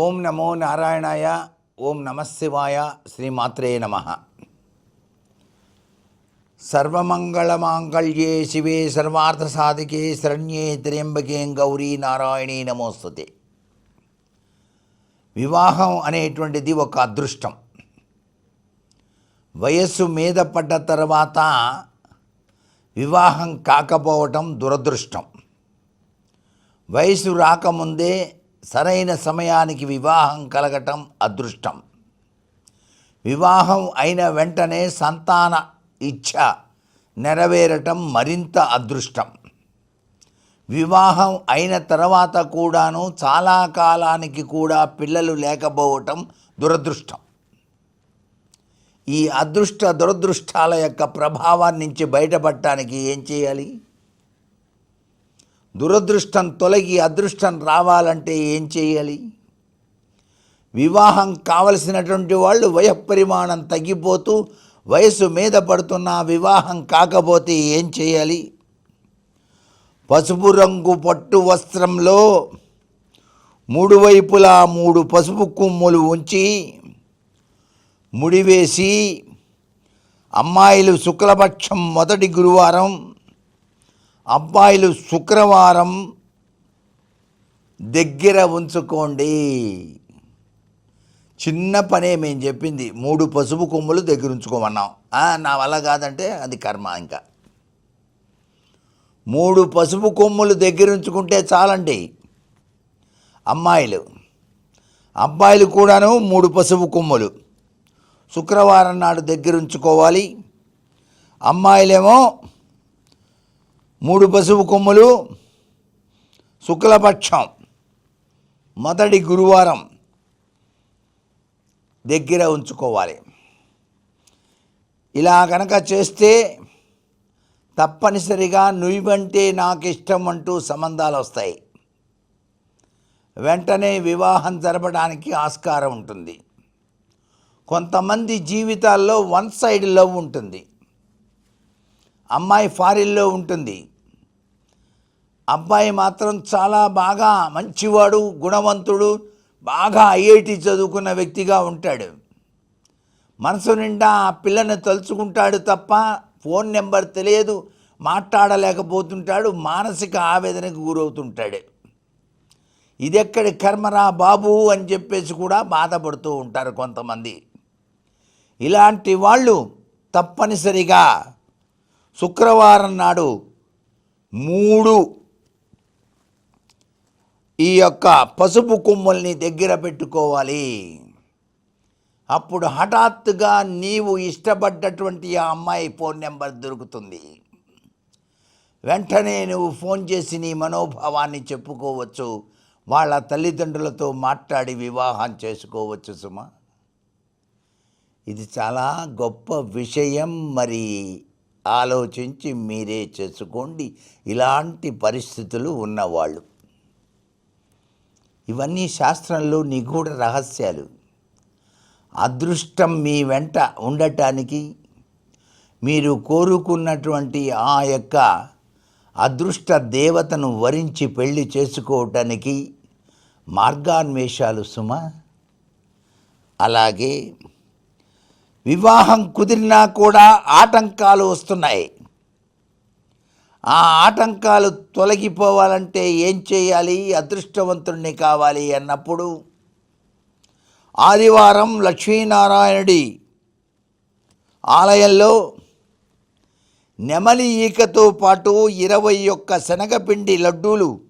ఓం నమో నారాయణాయ ఓం నమశివాయ శ్రీమాత్రే నమ. సర్వమంగళమాంగళ్యే శివే సర్వార్థసాధికే శరణ్యే త్ర్యంబకే గౌరీ నారాయణీ నమోస్తుతే. వివాహం అనేటువంటిది ఒక అదృష్టం. వయస్సు మీద పడ్డ తర్వాత వివాహం కాకపోవటం దురదృష్టం. వయసు రాకముందే సరైన సమయానికి వివాహం కలగటం అదృష్టం. వివాహం అయిన వెంటనే సంతాన ఇచ్ఛ నెరవేరటం మరింత అదృష్టం. వివాహం అయిన తర్వాత కూడాను చాలా కాలానికి కూడా పిల్లలు లేకపోవటం దురదృష్టం. ఈ అదృష్ట దురదృష్టాల యొక్క ప్రభావాన్నించి బయటపడటానికి ఏం చేయాలి? దురదృష్టం తొలగి అదృష్టం రావాలంటే ఏం చేయాలి? వివాహం కావలసినటువంటి వాళ్ళు వయపరిమాణం తగ్గిపోతూ వయసు మీద పడుతున్న వివాహం కాకపోతే ఏం చేయాలి? పసుపు రంగు పట్టు వస్త్రంలో మూడు వైపులా మూడు పసుపు కొమ్ములు ఉంచి ముడివేసి అమ్మాయిలు శుక్లపక్షం మొదటి గురువారం అబ్బాయిలు శుక్రవారం దగ్గర ఉంచుకోండి. చిన్న పనే మేము చెప్పింది. మూడు పసుపు కొమ్ములు దగ్గర ఉంచుకోమన్నాం. నా వల్ల కాదంటే అది కర్మ ఇంకా. మూడు పసుపు కొమ్ములు దగ్గర ఉంచుకుంటే చాలండి అమ్మాయిలు. అబ్బాయిలు కూడాను మూడు పసుపు కొమ్ములు. శుక్రవారం నాడు దగ్గర ఉంచుకోవాలి. అమ్మాయిలేమో మూడు పసుపు కొమ్ములు శుక్లపక్షం మొదటి గురువారం దగ్గర ఉంచుకోవాలి. ఇలా కనుక చేస్తే తప్పనిసరిగా నువ్వంటే నాకు ఇష్టం అంటూ సంబంధాలు వస్తాయి. వెంటనే వివాహం జరపడానికి ఆస్కారం ఉంటుంది. కొంతమంది జీవితాల్లో వన్ సైడ్ లవ్ ఉంటుంది. అమ్మాయి ఫారిన్లో ఉంటుంది. అబ్బాయి మాత్రం చాలా బాగా మంచివాడు గుణవంతుడు బాగా ఐఐటి చదువుకున్న వ్యక్తిగా ఉంటాడు. మనసు నిండా ఆ పిల్లని తలుచుకుంటాడు తప్ప ఫోన్ నెంబర్ తెలియదు మాట్లాడలేకపోతుంటాడు మానసిక ఆవేదనకు గురవుతుంటాడు. ఇదెక్కడి కర్మరా బాబు అని చెప్పేసి కూడా బాధపడుతూ ఉంటారు కొంతమంది. ఇలాంటి వాళ్ళు తప్పనిసరిగా శుక్రవారం నాడు మూడు ఈ యొక్క పసుపు కొమ్ముల్ని దగ్గర పెట్టుకోవాలి. అప్పుడు హఠాత్తుగా నీవు ఇష్టపడ్డటువంటి ఆ అమ్మాయి ఫోన్ నెంబర్ దొరుకుతుంది. వెంటనే నువ్వు ఫోన్ చేసి నీ మనోభావాన్ని చెప్పుకోవచ్చు. వాళ్ళ తల్లిదండ్రులతో మాట్లాడి వివాహం చేసుకోవచ్చు సుమా. ఇది చాలా గొప్ప విషయం మరి. ఆలోచించి మీరే చేసుకోండి. ఇలాంటి పరిస్థితులు ఉన్నవాళ్ళు. ఇవన్నీ శాస్త్రంలో నిగూఢ రహస్యాలు. అదృష్టం మీ వెంట ఉండటానికి మీరు కోరుకున్నటువంటి ఆ యొక్క అదృష్ట దేవతను వరించి పెళ్ళి చేసుకోవటానికి మార్గాన్వేషాలు సుమ. అలాగే వివాహం కుదిరినా కూడా ఆటంకాలు వస్తున్నాయి. ఆ ఆటంకాలు తొలగిపోవాలంటే ఏం చేయాలి? అదృష్టవంతుణ్ణి కావాలి అన్నప్పుడు ఆదివారం లక్ష్మీనారాయణుడి ఆలయంలో నెమలి ఈకతో పాటు ఇరవై ఒక్క శనగపిండి లడ్డూలు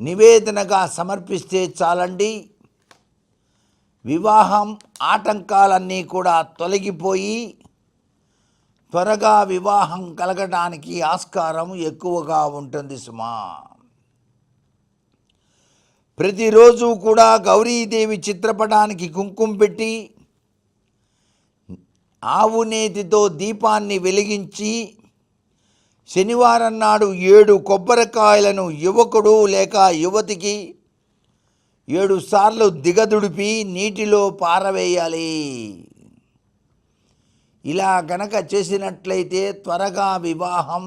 నివేదనగా సమర్పిస్తే చాలండి. వివాహం ఆటంకాలన్నీ కూడా తొలగిపోయి త్వరగా వివాహం కలగడానికి ఆస్కారం ఎక్కువగా ఉంటుంది సుమా. ప్రతిరోజు కూడా గౌరీదేవి చిత్రపటానికి కుంకుమ పెట్టి ఆవు నేతితో దీపాన్ని వెలిగించి శనివారం నాడు ఏడు కొబ్బరికాయలను యువకుడు లేక యువతికి ఏడు సార్లు దిగదుడిపి నీటిలో పారవేయాలి. ఇలా గనక చేసినట్లయితే త్వరగా వివాహం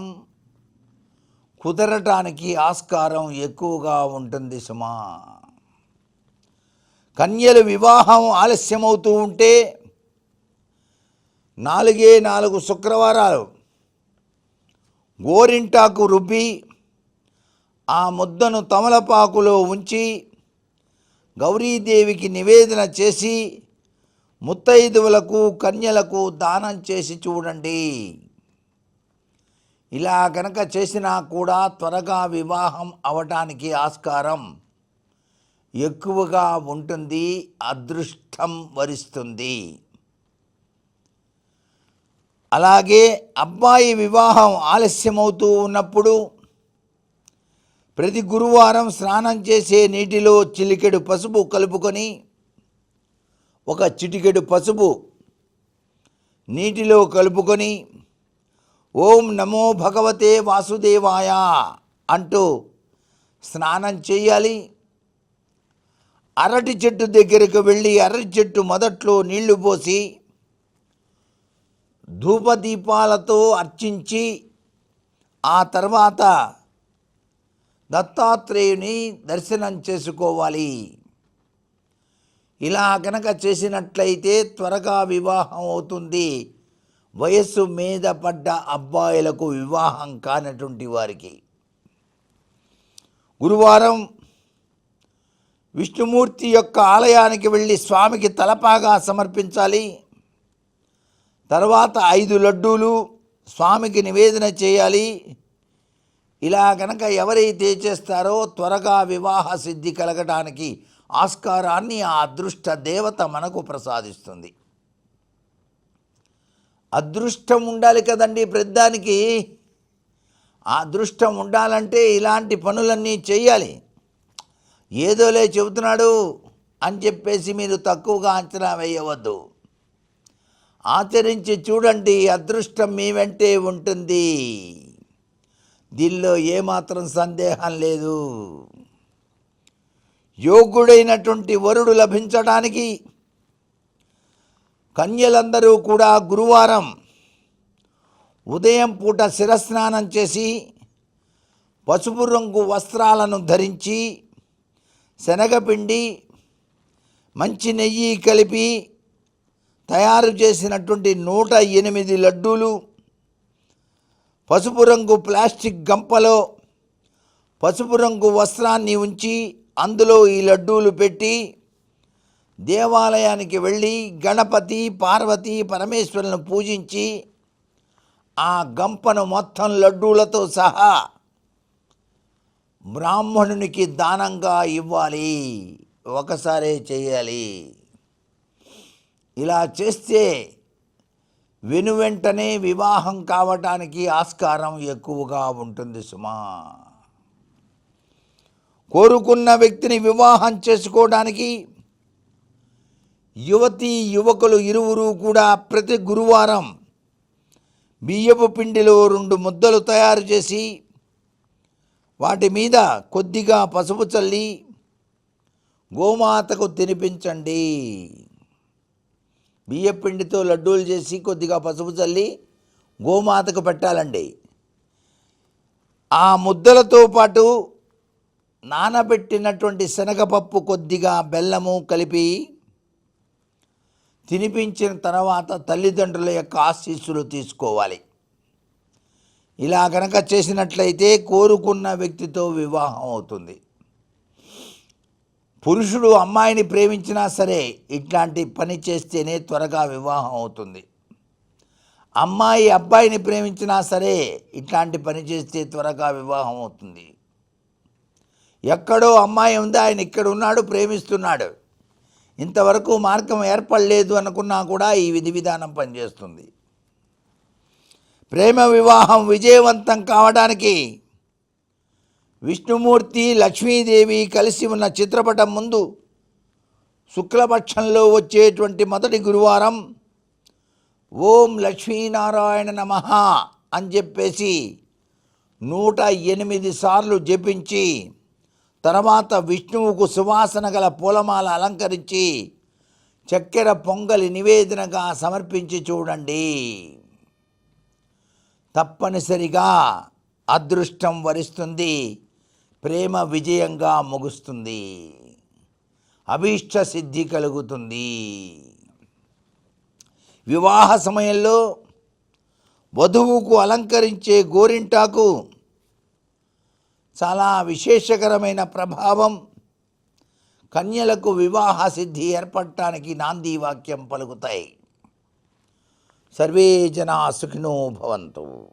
కుదరటానికి ఆస్కారం ఎక్కువగా ఉంటుంది సుమా. కన్యలు వివాహం ఆలస్యమవుతూ ఉంటే నాలుగే నాలుగు శుక్రవారాలు గోరింటాకు రుబ్బి ఆ ముద్దను తమలపాకులో ఉంచి గౌరీదేవికి నివేదన చేసి ముత్తైదువులకు కన్యలకు దానం చేసి చూడండి. ఇలా కనుక చేసినా కూడా త్వరగా వివాహం అవటానికి ఆస్కారం ఎక్కువగా ఉంటుంది అదృష్టం వరిస్తుంది. అలాగే అబ్బాయి వివాహం ఆలస్యమవుతూ ఉన్నప్పుడు ప్రతి గురువారం స్నానం చేసే నీటిలో చిలికెడు పసుపు కలుపుకొని ఒక చిటికెడు పసుపు నీటిలో కలుపుకొని ఓం నమో భగవతే వాసుదేవాయ అంటూ స్నానం చేయాలి. అరటి చెట్టు దగ్గరకు వెళ్ళి అరటి చెట్టు మొదట్లో నీళ్ళు పోసి ధూపదీపాలతో అర్చించి ఆ తర్వాత దత్తాత్రేయుని దర్శనం చేసుకోవాలి. ఇలా కనుక చేసినట్లయితే త్వరగా వివాహం అవుతుంది. వయస్సు మీద పడ్డ అబ్బాయిలకు వివాహం కానటువంటి వారికి. గురువారం విష్ణుమూర్తి యొక్క ఆలయానికి వెళ్ళి స్వామికి తలపాగా సమర్పించాలి. తర్వాత ఐదు లడ్డూలు స్వామికి నివేదన చేయాలి. ఇలా గనక ఎవరైతే చేస్తారో త్వరగా వివాహ సిద్ధి కలగడానికి ఆస్కారాన్ని ఆ అదృష్ట దేవత మనకు ప్రసాదిస్తుంది. అదృష్టం ఉండాలి కదండి ప్రతిదానికి. ఆ అదృష్టం ఉండాలంటే ఇలాంటి పనులన్నీ చేయాలి ఏదోలే చెబుతున్నాడు అని చెప్పేసి మీరు తక్కువగా అంచనా వేయవద్దు. ఆచరించి చూడండి అదృష్టం మీ వెంటే ఉంటుంది. దీనిలో ఏమాత్రం సందేహం లేదు. యోగుడైనటువంటి వరుడు లభించడానికి కన్యలందరూ కూడా గురువారం ఉదయం పూట శిరస్నానం చేసి పసుపు రంగు వస్త్రాలను ధరించి శనగపిండి మంచి నెయ్యి కలిపి తయారు చేసినటువంటి నూట ఎనిమిది లడ్డూలు పసుపు రంగు ప్లాస్టిక్ గంపలో పసుపు రంగు వస్త్రాన్ని ఉంచి అందులో ఈ లడ్డూలు పెట్టి దేవాలయానికి వెళ్ళి గణపతి పార్వతి పరమేశ్వరులను పూజించి ఆ గంపను మొత్తం లడ్డూలతో సహా బ్రాహ్మణునికి దానంగా ఇవ్వాలి. ఒకసారే చేయాలి. ఇలా చేస్తే వెనువెంటనే వివాహం కావటానికి ఆస్కారం ఎక్కువగా ఉంటుంది సుమా. కోరుకున్న వ్యక్తిని వివాహం చేసుకోవడానికి యువతి యువకులు ఇరువురు కూడా ప్రతి గురువారం బియ్యపు పిండిలో రెండు ముద్దలు తయారు చేసి వాటి మీద కొద్దిగా పసుపు చల్లి గోమాతకు తినిపించండి. బియ్యపిండితో లడ్డూలు చేసి కొద్దిగా పసుపు చల్లి గోమాతకు పెట్టాలండి. ఆ ముద్దలతో పాటు నానబెట్టినటువంటి శనగపప్పు కొద్దిగా బెల్లము కలిపి తినిపించిన తర్వాత తల్లిదండ్రుల యొక్క ఆశీస్సులు తీసుకోవాలి. ఇలా గనక చేసినట్లయితే కోరుకున్న వ్యక్తితో వివాహం అవుతుంది. పురుషుడు అమ్మాయిని ప్రేమించినా సరే ఇట్లాంటి పని చేస్తేనే త్వరగా వివాహం అవుతుంది. అమ్మాయి అబ్బాయిని ప్రేమించినా సరే ఇట్లాంటి పని చేస్తే త్వరగా వివాహం అవుతుంది. ఎక్కడో అమ్మాయి ఉంది ఆయన ఇక్కడ ఉన్నాడు ప్రేమిస్తున్నాడు. ఇంతవరకు మార్గం ఏర్పడలేదు అనుకున్నా కూడా ఈ విధి విధానం పనిచేస్తుంది. ప్రేమ వివాహం విజయవంతం కావడానికి విష్ణుమూర్తి లక్ష్మీదేవి కలిసి ఉన్న చిత్రపటం ముందు శుక్లపక్షంలో వచ్చేటువంటి మొదటి గురువారం ఓం లక్ష్మీనారాయణ నమ అని చెప్పేసి నూట ఎనిమిది సార్లు జపించి తర్వాత విష్ణువుకు సువాసన గల పూలమాల అలంకరించి చక్కెర పొంగలి నివేదనగా సమర్పించి చూడండి. తప్పనిసరిగా అదృష్టం వరిస్తుంది ప్రేమ విజయంగా ముగుస్తుంది అభీష్ట సిద్ధి కలుగుతుంది. వివాహ సమయంలో వధువుకు అలంకరించే గోరింటాకు చాలా విశేషకరమైన ప్రభావం. కన్యలకు వివాహ సిద్ధి ఏర్పడటానికి నాంది వాక్యం పలుకుతాయి. సర్వే జనా సుఖినో భవంతు.